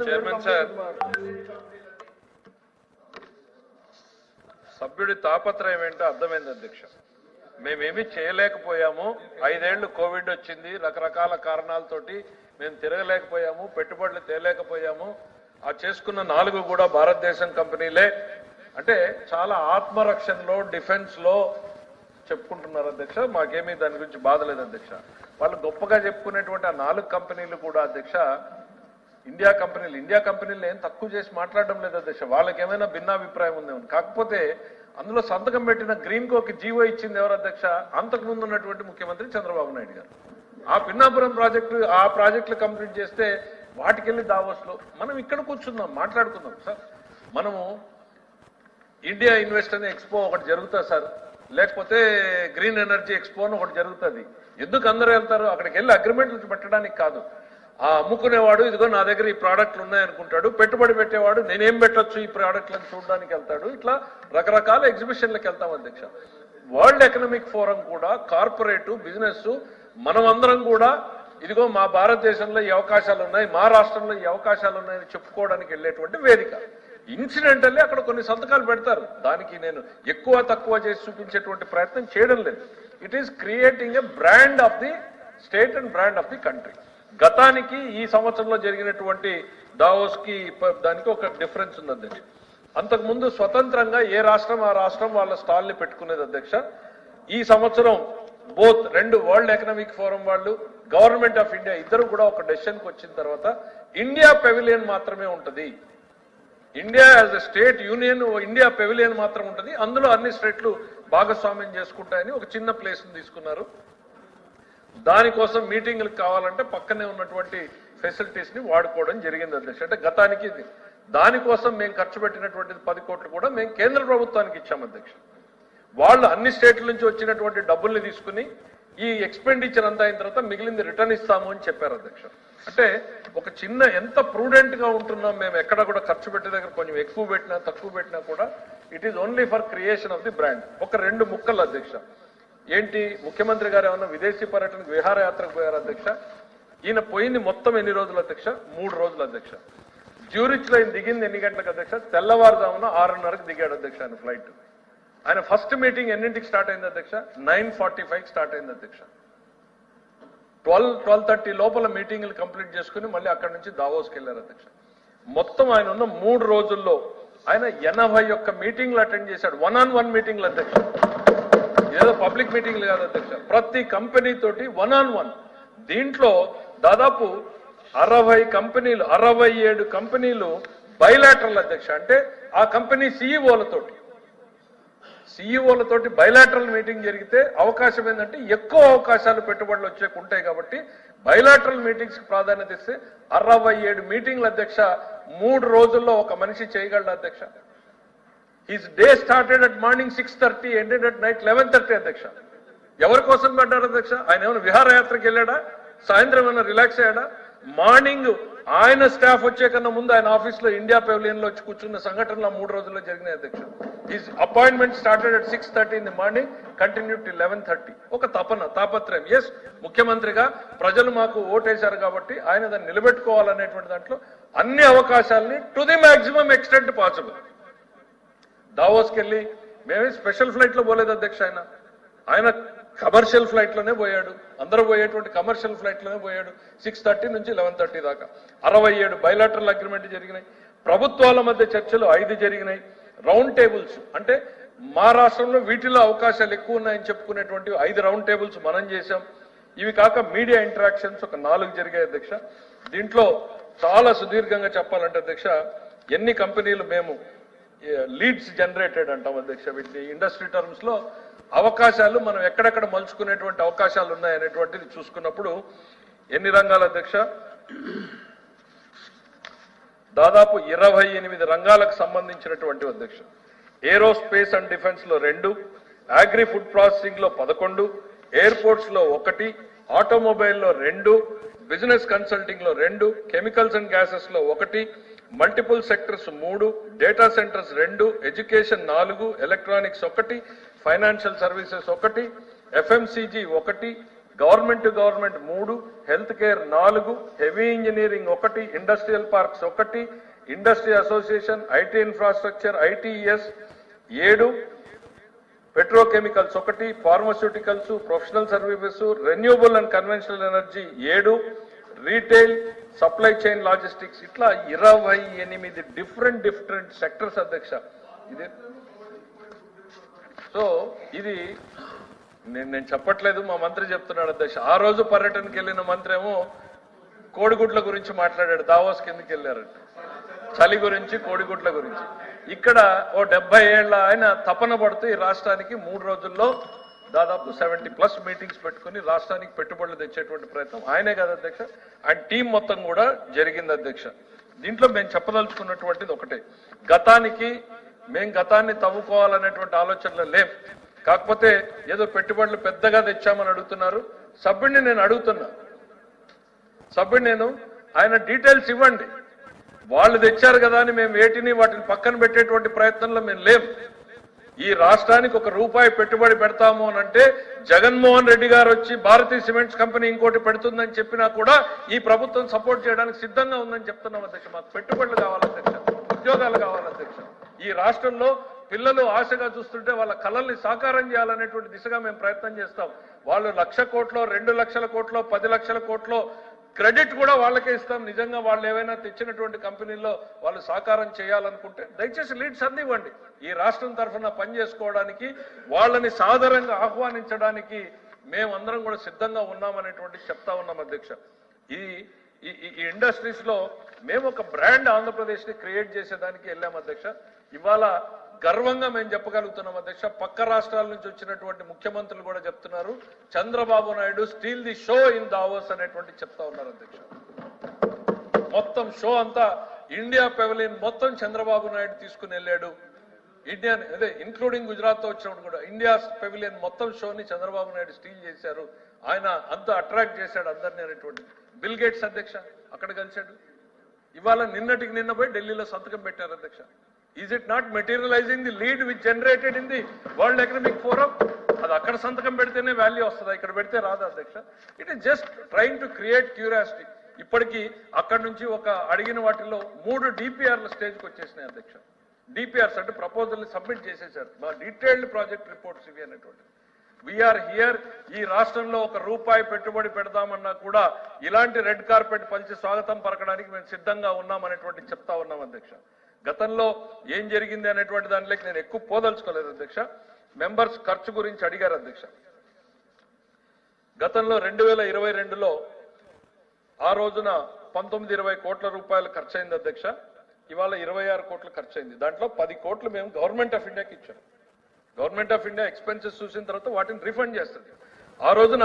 Chairman sir. సభ్యుడి తాపత్రయం ఏంటో అర్థమైంది అధ్యక్ష. మేమేమీ చేయలేకపోయాము. ఐదేళ్ళు కోవిడ్ వచ్చింది. రకరకాల కారణాలతోటి మేము తిరగలేకపోయాము. పెట్టుబడులు తేలేకపోయాము. ఆ చేసుకున్న నాలుగు కూడా భారతదేశం కంపెనీలే. అంటే చాలా ఆత్మరక్షణలో డిఫెన్స్లో చెప్పుకుంటున్నారు అధ్యక్ష. మాకేమీ దాని గురించి బాధ లేదు అధ్యక్ష. వాళ్ళు గొప్పగా చెప్పుకునేటువంటి ఆ నాలుగు కంపెనీలు కూడా అధ్యక్ష ఇండియా కంపెనీలు ఇండియా కంపెనీలు ఏం తక్కువ చేసి మాట్లాడడం లేదు అధ్యక్ష వాళ్ళకి ఏమైనా భిన్నాభిప్రాయం ఉందేమని కాకపోతే అందులో సంతకం పెట్టిన గ్రీన్ కోకి జీవో ఇచ్చింది ఎవరు అధ్యక్ష? అంతకు ముందు ఉన్నటువంటి ముఖ్యమంత్రి చంద్రబాబు నాయుడు గారు. ఆ పిన్నాపురం ప్రాజెక్టు ఆ ప్రాజెక్టులు కంప్లీట్ చేస్తే వాటికెళ్ళి దావోస్లో. మనం ఇక్కడ కూర్చుందాం మాట్లాడుకుందాం. సార్ మనము ఇండియా ఇన్వెస్ట్ అనే ఎక్స్పో ఒకటి జరుగుతుంది సార్. లేకపోతే గ్రీన్ ఎనర్జీ ఎక్స్పో అని ఒకటి జరుగుతుంది. ఎందుకు అందరూ వెళ్తారు? అక్కడికి వెళ్ళి అగ్రిమెంట్లు పెట్టడానికి కాదు. ఆ అమ్ముకునేవాడు ఇదిగో నా దగ్గర ఈ ప్రోడక్ట్లు ఉన్నాయనుకుంటాడు పెట్టుబడి పెట్టేవాడు నేనేం పెట్టొచ్చు ఈ ప్రోడక్ట్లను చూడడానికి వెళ్తాడు. ఇట్లా రకరకాల ఎగ్జిబిషన్లకు వెళ్తాం అధ్యక్ష. వరల్డ్ ఎకనామిక్ ఫోరం కూడా కార్పొరేట్ బిజినెస్ మనం అందరం కూడా ఇదిగో మా భారతదేశంలో ఈ అవకాశాలు ఉన్నాయి మా రాష్ట్రంలో ఈ అవకాశాలు ఉన్నాయని చెప్పుకోవడానికి వెళ్ళేటువంటి వేదిక. ఇన్సిడెంటల్లీ అక్కడ కొన్ని సంతకాలు పెడతారు. దానికి నేను ఎక్కువ తక్కువ చేసి చూపించేటువంటి ప్రయత్నం చేయడం లేదు. It is creating a brand of the state and brand of the country గతానికి ఈ సంవత్సరంలో జరిగినటువంటి దావోస్కి దానికి ఒక డిఫరెన్స్ ఉంది అధ్యక్ష అంతకుముందు స్వతంత్రంగా ఏ రాష్ట్రం ఆ రాష్ట్రం వాళ్ళ స్టాల్ని పెట్టుకునేది అధ్యక్ష. ఈ సంవత్సరం బోత్ రెండు వరల్డ్ ఎకనామిక్ ఫోరం వాళ్ళు గవర్నమెంట్ ఆఫ్ ఇండియా ఇద్దరు కూడా ఒక డెసిషన్కి వచ్చిన తర్వాత ఇండియా పెవిలియన్ మాత్రమే ఉంటుంది. India as a state union India pavilion మాత్రం ఉంటుంది. అందులో అన్ని స్టేట్లు భాగస్వామ్యం చేసుకుంటాయని ఒక చిన్న ప్లేస్ తీసుకున్నారు. దానికోసం మీటింగ్లకు కావాలంటే పక్కనే ఉన్నటువంటి ఫెసిలిటీస్ని వాడుకోవడం జరిగింది అధ్యక్ష. అంటే గతానికి ఇది. దానికోసం మేము ఖర్చు పెట్టినటువంటి పది కోట్లు కూడా మేము కేంద్ర ప్రభుత్వానికి ఇచ్చాం అధ్యక్ష. వాళ్ళు అన్ని స్టేట్ల నుంచి వచ్చినటువంటి డబ్బుల్ని తీసుకుని ఈ ఎక్స్పెండిచర్ అంతా అయిన తర్వాత మిగిలింది రిటర్న్ ఇస్తాము అని చెప్పారు అధ్యక్ష. అంటే ఒక చిన్న ఎంత ప్రూడెంట్గా ఉంటున్నాం మేము ఎక్కడ కూడా ఖర్చు పెట్టే దగ్గర కొంచెం ఎక్కువ పెట్టినా తక్కువ పెట్టినా కూడా it is only for creation of the brand ఒక రెండు ముక్కలు అధ్యక్ష. ఏంటి ముఖ్యమంత్రి గారు ఏమన్నా విదేశీ పర్యటనకు విహారయాత్రకు పోయారు అధ్యక్ష? ఈయన పోయింది మొత్తం ఎన్ని రోజులు అధ్యక్ష? మూడు రోజులు అధ్యక్ష. జ్యూరిచ్లో దిగింది ఎన్ని గంటలకు అధ్యక్ష? తెల్లవారుజామున ఆరున్నరకు దిగాడు అధ్యక్ష ఆయన ఫ్లైట్. ఆయన ఫస్ట్ మీటింగ్ ఎన్నింటికి స్టార్ట్ అయింది అధ్యక్ష? నైన్ ఫార్టీ ఫైవ్ స్టార్ట్ అయింది అధ్యక్ష. ట్వెల్వ్ ట్వెల్వ్ థర్టీ లోపల మీటింగ్లు కంప్లీట్ చేసుకుని మళ్ళీ అక్కడి నుంచి దావోస్కి వెళ్ళారు అధ్యక్ష. మొత్తం ఆయన ఉన్న మూడు రోజుల్లో ఆయన ఎనభై ఒక్క మీటింగ్లు అటెండ్ చేశాడు. వన్ ఆన్ వన్ మీటింగ్లు అధ్యక్ష. ఏదో పబ్లిక్ మీటింగ్లు కాదు అధ్యక్ష. ప్రతి కంపెనీ తోటి వన్ ఆన్ వన్ దీంట్లో దాదాపు అరవై కంపెనీలు అరవై ఏడు కంపెనీలు బయలాటరల్ అధ్యక్ష. అంటే ఆ కంపెనీ సీఈఓలతోటి సీఈఓలతోటి బైలాటరల్ మీటింగ్ జరిగితే అవకాశం ఏంటంటే ఎక్కువ అవకాశాలు పెట్టుబడులు వచ్చేకు ఉంటాయి కాబట్టి బైలాటరల్ మీటింగ్స్కి ప్రాధాన్యత ఇస్తే అరవై ఏడు మీటింగ్ల అధ్యక్ష మూడు రోజుల్లో ఒక మనిషి చేయగలడు అధ్యక్ష? His day started at morning six thirty ended at night eleven thirty అధ్యక్ష. ఎవరి కోసం పడ్డారు అధ్యక్ష? ఆయన ఏమైనా విహారయాత్రకి వెళ్ళాడా? సాయంత్రం ఏమైనా రిలాక్స్ అయ్యాడా? మార్నింగ్ ఆయన స్టాఫ్ వచ్చే కన్నా ముందు ఆయన ఆఫీస్లో ఇండియా పెవిలియన్లో వచ్చి కూర్చున్న సంఘటనలు మూడు రోజుల్లో జరిగినాయి అధ్యక్ష. His appointment started at six thirty in the morning continue to eleven thirty ఒక తపన తాపత్రయం. ఎస్ ముఖ్యమంత్రిగా ప్రజలు మాకు ఓటేశారు కాబట్టి ఆయన దాన్ని నిలబెట్టుకోవాలనేటువంటి దాంట్లో అన్ని అవకాశాలని to the maximum extent possible దావోస్కి వెళ్ళి మేమే స్పెషల్ ఫ్లైట్లో పోలేదు అధ్యక్ష ఆయన. ఆయన కమర్షియల్ ఫ్లైట్లోనే పోయాడు. అందరూ పోయేటువంటి కమర్షియల్ ఫ్లైట్లోనే పోయాడు. సిక్స్ థర్టీ నుంచి లెవెన్ థర్టీ దాకా. అరవై ఏడు బయలాటరల్ అగ్రిమెంట్ జరిగినాయి. ప్రభుత్వాల మధ్య చర్చలు ఐదు జరిగినాయి. రౌండ్ టేబుల్స్ అంటే మా రాష్ట్రంలో వీటిలో అవకాశాలు ఎక్కువ ఉన్నాయని చెప్పుకునేటువంటి ఐదు రౌండ్ టేబుల్స్ మనం చేశాం. ఇవి కాక మీడియా ఇంటరాక్షన్స్ ఒక నాలుగు జరిగాయి అధ్యక్ష. దీంట్లో చాలా సుదీర్ఘంగా చెప్పాలంటే అధ్యక్ష ఎన్ని కంపెనీలు మేము లీడ్స్ జనరేటెడ్ అంటాం అధ్యక్ష. వీటిని ఇండస్ట్రీ టర్మ్స్లో అవకాశాలు మనం ఎక్కడెక్కడ మలుచుకునేటువంటి అవకాశాలు ఉన్నాయనేటువంటిది చూసుకున్నప్పుడు ఎన్ని రంగాల అధ్యక్ష? దాదాపు ఇరవై ఎనిమిది రంగాలకు సంబంధించినటువంటి అధ్యక్ష. ఏరోస్పేస్ అండ్ డిఫెన్స్లో రెండు అగ్రి ఫుడ్ ప్రాసెసింగ్లో పదకొండు ఎయిర్పోర్ట్స్లో ఒకటి ఆటోమొబైల్లో రెండు బిజినెస్ కన్సల్టింగ్లో రెండు కెమికల్స్ అండ్ గ్యాసెస్లో ఒకటి మల్టిపుల్ సెక్టర్స్ మూడు డేటా సెంటర్స్ రెండు ఎడ్యుకేషన్ నాలుగు ఎలక్ట్రానిక్స్ ఒకటి ఫైనాన్షియల్ సర్వీసెస్ ఒకటి ఎఫ్ఎంసీజీ ఒకటి గవర్నమెంట్ టు గవర్నమెంట్ మూడు హెల్త్ కేర్ నాలుగు హెవీ ఇంజనీరింగ్ ఒకటి ఇండస్ట్రియల్ పార్క్స్ ఒకటి industry association IT infrastructure ITS ఏడు పెట్రోకెమికల్స్ ఒకటి pharmaceuticals professional services renewable and conventional energy ఏడు రీటైల్ సప్లై చైన్ లాజిస్టిక్స్ ఇట్లా ఇరవై ఎనిమిది డిఫరెంట్ డిఫరెంట్ సెక్టర్స్ అధ్యక్ష. ఇది సో ఇది నేను నేను చెప్పట్లేదు మా మంత్రి చెప్తున్నాడు అధ్యక్ష. ఆ రోజు పర్యటనకి వెళ్ళిన మంత్రి ఏమో కోడిగుడ్ల గురించి మాట్లాడాడు దావోస్ కిందకి వెళ్ళారంట చలి గురించి కోడిగుడ్ల గురించి. ఇక్కడ ఓ డెబ్బై ఏళ్ళ ఆయన తపన పడుతూ ఈ రాష్ట్రానికి మూడు రోజుల్లో దాదాపు సెవెంటీ ప్లస్ మీటింగ్స్ పెట్టుకుని రాష్ట్రానికి పెట్టుబడులు తెచ్చేటువంటి ప్రయత్నం ఆయనే కదా అధ్యక్ష. ఆయన టీం మొత్తం కూడా జరిగింది అధ్యక్ష. దీంట్లో మేము చెప్పదలుచుకున్నటువంటిది ఒకటే. గతానికి మేము గతాన్ని తవ్వుకోవాలనేటువంటి ఆలోచనలు లేం. కాకపోతే ఏదో పెట్టుబడులు పెద్దగా తెచ్చామని అడుగుతున్నారు. సభ్యుడిని నేను అడుగుతున్నా. సభ్యుడు నేను ఆయన డీటెయిల్స్ ఇవ్వండి. వాళ్ళు తెచ్చారు కదా అని మేము వేటిని వాటిని పక్కన పెట్టేటువంటి ప్రయత్నంలో మేము లేం. ఈ రాష్ట్రానికి ఒక రూపాయి పెట్టుబడి పెడతాము అని అంటే జగన్మోహన్ రెడ్డి గారు వచ్చి భారతీయ సిమెంట్స్ కంపెనీ ఇంకోటి పెడుతుందని చెప్పినా కూడా ఈ ప్రభుత్వం సపోర్ట్ చేయడానికి సిద్ధంగా ఉందని చెప్తున్నాం అధ్యక్ష. మాకు పెట్టుబడులు కావాలి అధ్యక్ష. ఉద్యోగాలు కావాలి అధ్యక్ష. ఈ రాష్ట్రంలో పిల్లలు ఆశగా చూస్తుంటే వాళ్ళ కళల్ని సాకారం చేయాలనేటువంటి దిశగా మేము ప్రయత్నం చేస్తాం. వాళ్ళు లక్ష కోట్లో రెండు లక్షల కోట్లో పది లక్షల కోట్లో క్రెడిట్ కూడా వాళ్ళకే ఇస్తాం. నిజంగా వాళ్ళు ఏవైనా తెచ్చినటువంటి కంపెనీల్లో వాళ్ళు సాకారం చేయాలనుకుంటే దయచేసి లీడ్స్ అందివ్వండి. ఈ రాష్ట్రం తరఫున పనిచేసుకోవడానికి వాళ్ళని సాధారణంగా ఆహ్వానించడానికి మేమందరం కూడా సిద్ధంగా ఉన్నామనేటువంటి చెప్తా ఉన్నాం అధ్యక్ష. ఈ ఈ- ఈ ఇండస్ట్రీస్లో మేము ఒక బ్రాండ్ ఆంధ్రప్రదేశ్ని క్రియేట్ చేసేదానికి వెళ్ళాము అధ్యక్ష. ఇవాళ గర్వంగా మేము చెప్పగలుగుతున్నాం అధ్యక్ష. పక్క రాష్ట్రాల నుంచి వచ్చినటువంటి ముఖ్యమంత్రులు కూడా చెప్తున్నారు. Chandrababu Naidu steal the show in Davos అనేటువంటి చెప్తా ఉన్నారు అధ్యక్ష. మొత్తం షో అంతా ఇండియా పెవలిన్ మొత్తం చంద్రబాబు నాయుడు తీసుకుని వెళ్ళాడు. ఇండియన్ అదే ఇంక్లూడింగ్ గుజరాత్తో వచ్చినప్పుడు కూడా ఇండియా పెవిలియన్ మొత్తం షోని చంద్రబాబు నాయుడు స్టీల్ చేశారు. ఆయన అంత అట్రాక్ట్ చేశాడు అందరినీ అనేటువంటి. బిల్ గేట్స్ అధ్యక్ష అక్కడ కలిశాడు. ఇవాళ నిన్నటికి నిన్న పోయి ఢిల్లీలో సంతకం పెట్టారు అధ్యక్ష. Is it not materialising the lead which generated in the world economic forum అది అక్కడ సంతకం పెడితేనే వాల్యూ వస్తుంది? ఇక్కడ పెడితే రాదు అధ్యక్ష? It is just trying to create curiosity ఇప్పటికీ అక్కడ నుంచి ఒక అడిగిన వాటిలో మూడు డిపిఆర్ల స్టేజ్కి వచ్చేసినాయి అధ్యక్ష. డిపిఆర్స్ అంటే ప్రపోజల్ని సబ్మిట్ చేసేసారు. మా డీటెయిల్డ్ ప్రాజెక్ట్ రిపోర్ట్స్ ఇవి అనేటువంటి వీఆర్ హియర్ ఈ రాష్ట్రంలో ఒక రూపాయి పెట్టుబడి పెడదామన్నా కూడా ఇలాంటి రెడ్ కార్పెట్ పంచి స్వాగతం పలకడానికి మేము సిద్ధంగా ఉన్నాం అనేటువంటి చెప్తా ఉన్నాం అధ్యక్ష. గతంలో ఏం జరిగింది అనేటువంటి దాంట్లోకి నేను ఎక్కువ పోదలుచుకోలేదు అధ్యక్ష. మెంబర్స్ ఖర్చు గురించి అడిగారు అధ్యక్ష. గతంలో రెండు వేల ఇరవై రెండులో ఆ రోజున పంతొమ్మిది ఇరవై కోట్ల రూపాయలు ఖర్చు అయింది అధ్యక్ష. ఇవాళ ఇరవై ఆరు కోట్లు ఖర్చు అయింది దాంట్లో పది కోట్లు మేము గవర్నమెంట్ ఆఫ్ ఇండియాకి ఇచ్చాం. గవర్నమెంట్ ఆఫ్ ఇండియా ఎక్స్పెన్సెస్ చూసిన తర్వాత వాటిని రిఫండ్ చేస్తుంది. ఆ రోజున